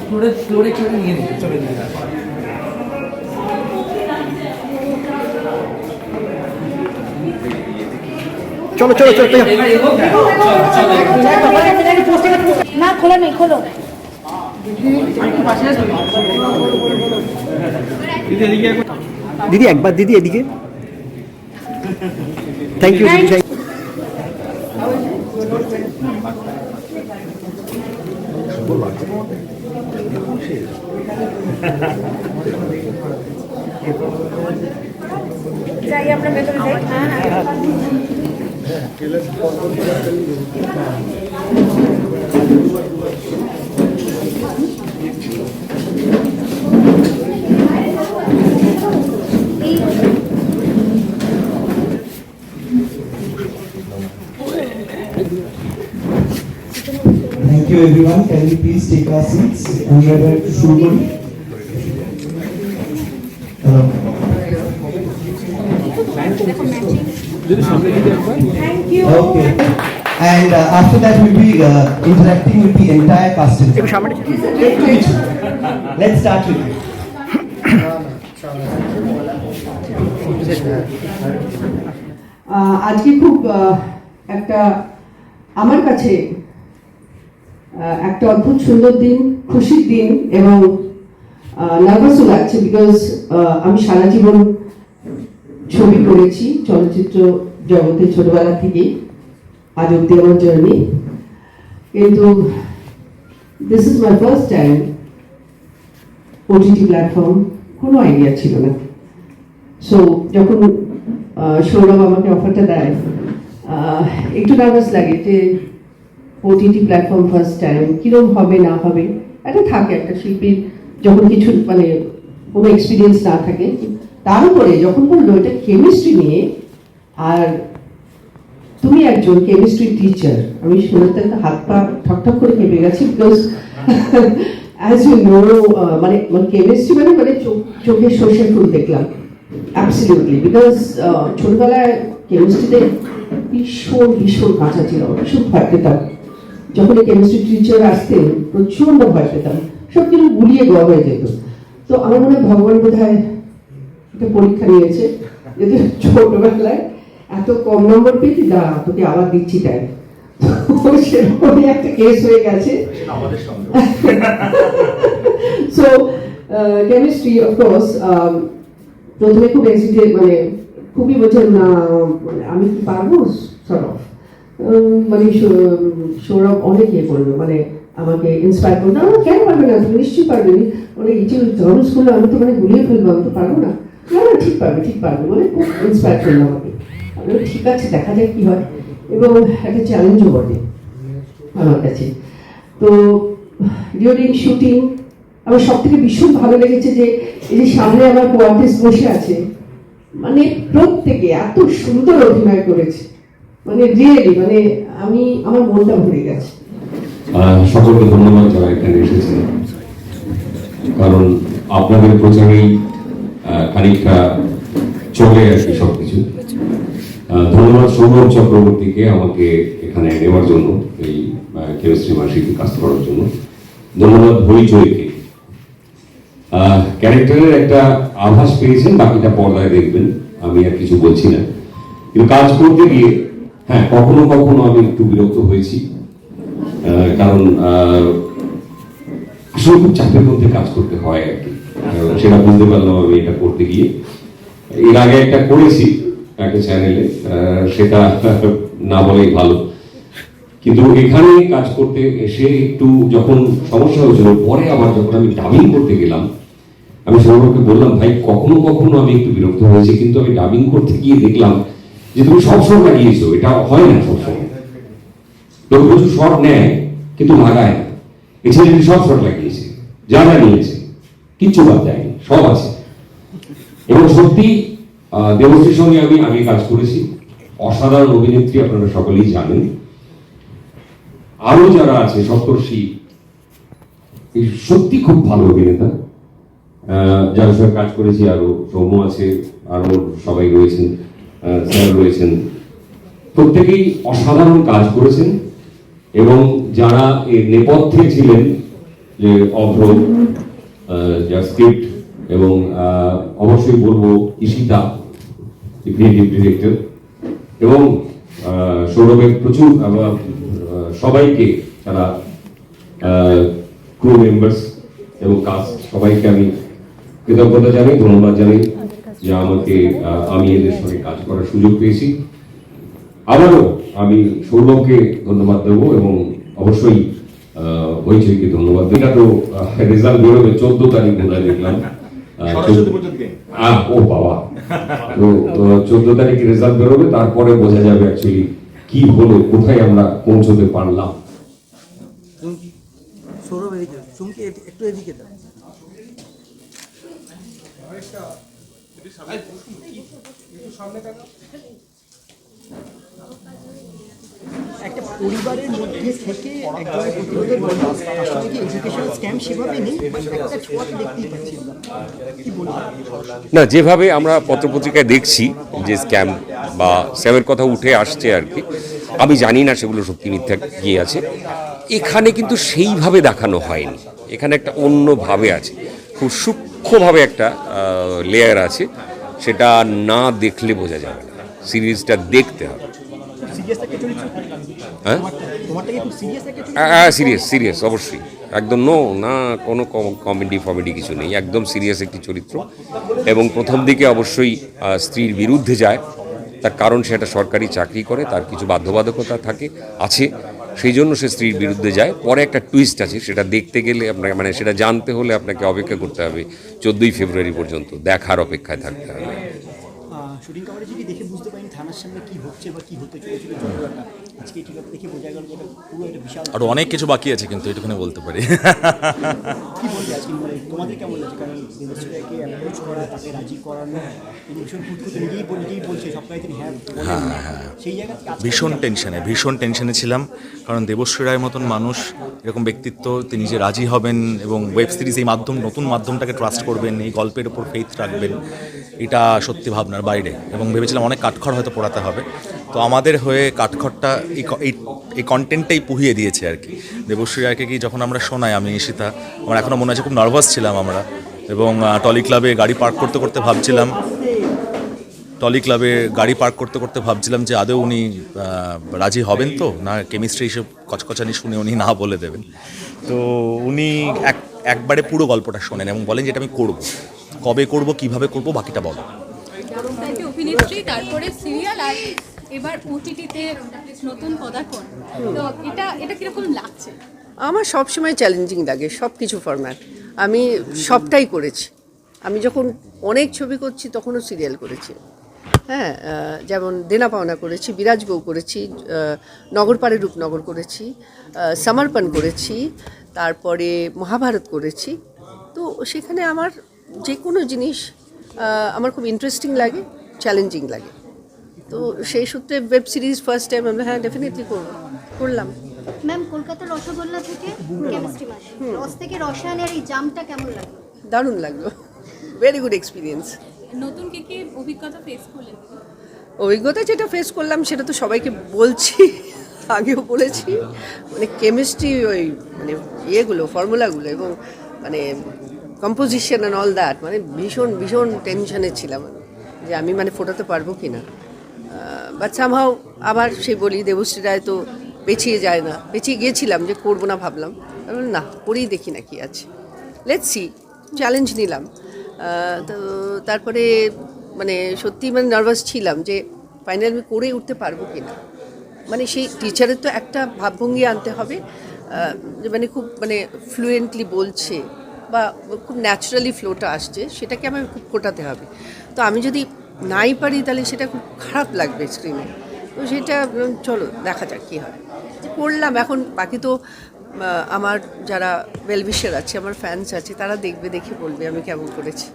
ফ্লোরে ফ্লোরে কেউ নিয়ে নিতে চলে নিয়ে চলো চলো চলো চলো। এবার এগো চলো চলো না খোলা নেই খোলো দিদি একবার দিদি এদিকে থ্যাংক ইউ দিদি যাই আমরা ভেতরে যাই হ্যাঁ হ্যাঁ Thank you everyone. Can we please take our seats? আমরা এবার একটু শুরু করি Hello. Thank you Okay. And uh, after that we'll be uh, interacting with the entire cast and crew. Let's start with you. Ah, আজকে খুব আহ, একটা আমার কাছে আহ, একটা অদ্ভুত সুন্দর দিন, খুশির দিন এবং নার্ভাসও লাগছে বিকজ আমি সারা জীবন ছবি করেছি চলচ্চিত্র জগতে ছোটবেলা থেকেই, আজ অব্দি আমার জার্নি কিন্তু this is my first time OTT platform কোনো আইডিয়া ছিল না। সো যখন সৌরভ আমাকে অফারটা দেয় একটু নার্ভাস লাগে যে ওটিটি প্ল্যাটফর্ম ফার্স্ট টাইম কিরম হবে, না হবে একটা থাকে একটা শিল্পীর যখন কিছু মানে কোনো এক্সপিরিয়েন্স না থাকে, তার উপরে যখন বলল এটা কেমিস্ট্রি নিয়ে, আর তুমি একজন কেমিস্ট্রি টিচার আমি শুনতে হাত পা ঠকঠক করে কেঁপে গেছি প্লাস অ্যাজ ইউ নো মানে কেমিস্ট্রি মানে মানে চোখ- চোখে সর্ষে ফুল দেখলাম অ্যাবসলিউটলি বিকজ ছোটবেলায় কেমিস্ট্রিতে ভীষণ ভীষণ কাঁচা ছিল, ভীষণ ভয় পেতাম যখন কেমিস্ট্রি টিচার আসতেন প্রচণ্ড ভয় পেতাম সব কিছু গুলিয়ে দেওয়া হয়ে যেত। তো আমার মনে হয় ভগবান বোধ হয় একটা পরীক্ষা নিয়েছে যদি ছোটবেলায় এত কম নম্বর পেয়েছি দাঁড়া তোকে আবার দিচ্ছি তাই। সেরকমই একটা কেস হয়ে গেছে। সো কেমিস্ট্রি অফকোর্স প্রথমে খুব মানে খুবই বোঝেন না মানে আমি কি পারব? সরব মানে সৌরভ অনেক ইয়ে করবে মানে আমাকে ইন্সপায়ার করবে না কেন পারবে না? তুমি নিশ্চয়ই পারবে। মানে এই যে ধরন স্কুলে আমি তো মানে গুলিয়ে ফেলব, আমি তো পারব না। না না, ঠিক পারবে ঠিক পারবে মানে খুব ইন্সপায়ার করল আমাকে। আমি ঠিক আছে, দেখা যাক কি হয়। এবং একটা চ্যালেঞ্জও বটে আমার কাছে। তো ডিউরিং শুটিং আমার সব থেকে ভীষণ ভালো লেগেছে যে, এই যে সামনে আমার কোয়ার্টিস বসে আছে মানে প্রত্যেকে এত সুন্দর অভিনয় করেছে। মানে রিয়েলি মানে আমি আমার মনটা ভরে গেছে। সকলকে ধন্যবাদ যারা এখানে এসেছেন। কারণ আপনাদের প্রচারেই খানিকটা চলে আর কি সবকিছু ধন্যবাদ সৌরভ চক্রবর্তীকে আমাকে এখানে নেওয়ার জন্য, এই কেমিস্ট্রি মাসিকে কাজ করার জন্য। ধন্যবাদ হইচইকে। ক্যারেক্টারের একটা আভাস পেয়েছেন, বাকিটা পর্দায় দেখবেন। আমি আর কিছু বলছি না। কিন্তু কাজ করতে গিয়ে হ্যাঁ কখনো কখনো আমি একটু বিরক্ত হয়েছি কারণ খুব চাপের মধ্যে কাজ করতে হয় আর কি। সেটা বুঝতে পারলাম আমি এটা করতে গিয়ে। এর আগে একটা করেছি একটা চ্যানেলে সেটা না বলেই ভালো। কিন্তু এখানে কাজ করতে এসে একটু যখন সমস্যা হয়েছিল, পরে আবার যখন আমি ডাবিং করতে গেলাম, আমি সৌরভকে বললাম, ভাই, কখনো কখনো আমি একটু বিরক্ত হয়েছি, কিন্তু আমি ডাবিং করতে গিয়ে দেখলাম যে তুমি সবসময় লাগিয়েছো এটা হয় না সবসময় লোক প্রচুর শট নেয়, কিন্তু লাগায় না। এই ছেলেটি সব শট লাগিয়েছে, যা যা নিয়েছে, কিচ্ছু বাদ দেয়নি, সব আছে। এবং সত্যি দেবশ্রীর সঙ্গে আমি আগে কাজ করেছি, অসাধারণ অভিনেত্রী আপনারা সকলেই জানেন। আরও যারা আছে, সপ্তর্ষি সত্যি খুব ভালো অভিনেতা। যার সঙ্গে কাজ করেছি আরও সৌম্য আছে আরও সবাই রয়েছেন। স্যার রয়েছেন। প্রত্যেকেই অসাধারণ কাজ করেছেন এবং যারা এর নেপথ্যে ছিলেন, যে অভ্র যার স্ক্রিপ্ট এবং অবশ্যই বলব ঈশিতা ক্রিয়েটিভ ডিরেক্টর এবং সৌরভের প্রচুর সবাইকে যারা ক্রু মেম্বার্স এবং কাস্ট সবাইকে আমি কৃতজ্ঞতা জানাই, ধন্যবাদ জানাই। যে আমাকে আহ, আমি এদের সঙ্গে কাজ করার সুযোগ পেয়েছি। আবারও আমি সৌরভকে ধন্যবাদ দেবো এবং অবশ্যই আহ, হইচইকে ধন্যবাদ দেবো। এটা তো রেজাল্ট বেরোবে চোদ্দ তারিখ বোধ হয় দেখলাম ও বাবা। তো চোদ্দ তারিখে রেজাল্ট বেরোবে তারপরে বোঝা যাবে অ্যাকচুয়ালি কি হলো কোথায় আমরা পৌঁছতে পারলাম। সৌরভ এদিকে একটু এদিকে দাও একটা পরিবারের মধ্যে থেকে বলব? না, যেভাবে আমরা পত্রপত্রিকায় দেখছি যে স্ক্যাম বা স্ক্যামের কথা উঠে আসছে আর কি, আমি জানি না সেগুলো সত্যি মিথ্যা কি আছে। এখানে কিন্তু সেইভাবে দেখানো হয়নি। এখানে একটা অন্যভাবে আছে। খুব সূক্ষ্মভাবে একটা লেয়ার আছে। সেটা না দেখলে বোঝা যাবে না। সিরিজটা দেখতে হবে। হ্যাঁ? সিরিয়াস সিরিয়াস অবশ্যই। একদম নো না, কোনো কমেডি ফমেডি কিছু নেই। একদম সিরিয়াস একটি চরিত্র। এবং প্রথম দিকে অবশ্যই স্ত্রীর বিরুদ্ধে যায়। তার কারণ সে একটা সরকারি চাকরি করে, তার কিছু বাধ্যবাধকতা থাকে, আছে। সেই জন্য সে স্ত্রীর বিরুদ্ধে যায়। পরে একটা টুইস্ট আছে, সেটা দেখতে গেলে আপনাকে মানে সেটা জানতে হলে আপনাকে অপেক্ষা করতে হবে। চোদ্দোই ফেব্রুয়ারি পর্যন্ত দেখার অপেক্ষায় থাকতে হবে। শুটিং কভারেজে কি দেখে বুঝতে পারিনি থানার সামনে কি হচ্ছে বা কি হতে চলেছিল আজকে ঠিক দেখে বোঝা গেল এটা পুরো একটা বিশাল আরও অনেক কিছু বাকি আছে কিন্তু এটুকুনি বলতে পারি। কি বলবে আজকে মানে তোমাদের কেমন লাগছে? কারণ দেবশ্রীকে অ্যাপ্রোচ করা তাকে রাজি করানো তিনি ভীষণ কুটকুটে নিজেই নিজেই বলছে সবটাই তিনি হ্যাঁ বলেন সেই জায়গা ভীষণ টেনশনে ভীষণ টেনশনে ছিলাম। কারণ দেবশ্রী রায়ের মতন মানুষ এরকম ব্যক্তিত্ব তিনি যে রাজি হবেন এবং ওয়েব সিরিজ এই মাধ্যম নতুন মাধ্যমটাকে ট্রাস্ট করবেন এই গল্পের ওপর ফেথ রাখবেন এটা সত্যি ভাবনার বাইরে। এবং ভেবেছিলাম অনেক কাঠখড় হয়তো পোড়াতে হবে। তো আমাদের হয়ে কাঠখড়টা এই এই কন্টেন্টটাই পুহিয়ে দিয়েছে আর কি। দেবশ্রী রায়কে কি যখন আমরা শোনাই, আমি, ঈশিতা, আমার এখনও মনে আছে খুব নার্ভাস ছিলাম আমরা। এবং টলি ক্লাবে গাড়ি পার্ক করতে করতে ভাবছিলাম। টলি ক্লাবে গাড়ি পার্ক করতে করতে ভাবছিলাম যে আদৌ উনি রাজি হবেন তো? না কেমিস্ট্রি হিসেব কচকচানি শুনে উনি না বলে দেবেন। তো উনি এক একবারে পুরো গল্পটা শোনেন এবং বলেন যে এটা আমি করব। কবে করব কীভাবে করব বাকিটা বলো। অভিনেত্রী তারপরে সিরিয়াল আর এবার ওটিটিতে নতুন পদার্পণ। তো এটা এটা কীরকম লাগছে? আমার সবসময় চ্যালেঞ্জিং লাগে সব কিছু ফরম্যাট আমি সবটাই করেছি। আমি যখন অনেক ছবি করছি তখনও সিরিয়াল করেছি। হ্যাঁ যেমন দেনা পাওনা করেছি বিরাজ বউ করেছি নগরপাড়ে রূপনগর করেছি সমর্পণ করেছি তারপরে মহাভারত করেছি। তো সেখানে আমার যে কোনো জিনিস আমার খুব ইন্টারেস্টিং লাগে চ্যালেঞ্জিং লাগে। তো সেই সূত্রে ওয়েব সিরিজ ফার্স্ট টাইম আমরা হ্যাঁ ডেফিনেটলি করব। করলাম। ম্যাম কলকাতা রসগোল্লা থেকে কেমিস্ট্রি মাস রস থেকে রসায়নের এই জামটা কেমন লাগল? দারুণ লাগল। ভেরি গুড এক্সপিরিয়েন্স নতুন কে কি অভিজ্ঞতা ফেস করলেন? অভিজ্ঞতা যেটা ফেস করলাম সেটা তো সবাইকে বলছি আগেও বলেছি। মানে কেমিস্ট্রি ওই মানে ইয়েগুলো ফর্মুলাগুলো এবং মানে কম্পোজিশন অ্যান্ড অল দ্যাট মানে ভীষণ ভীষণ টেনশনে ছিলাম যে আমি মানে ফোটাতে পারব কি না বাট সামহাও আবার সে বলি, দেবশ্রী রায় তো পেছিয়ে যায় না। পেছিয়ে গিয়েছিলাম যে করব না ভাবলাম। না, করেই দেখি না কি আছে। লেটস সি চ্যালেঞ্জ নিলাম। তো তারপরে মানে সত্যি মানে নার্ভাস ছিলাম যে ফাইনাল আমি করে উঠতে পারব কি না মানে সেই টিচারের তো একটা ভাবভঙ্গি আনতে হবে যে মানে খুব মানে ফ্লুয়েন্টলি বলছে। বা খুব ন্যাচারালি ফ্লোটা আসছে, সেটাকে আমাকে খুব ফোটাতে হবে। তো আমি যদি নাই পারি, তাহলে সেটা খুব খারাপ লাগবে স্ক্রিনে তো সেটা চলো, দেখা যাক কী হয়। করলাম, এখন বাকি তো আমার যারা ওয়েলবিশার আছে, আমার ফ্যান্স আছে, তারা দেখবে, দেখে বলবে আমি কেমন করেছি।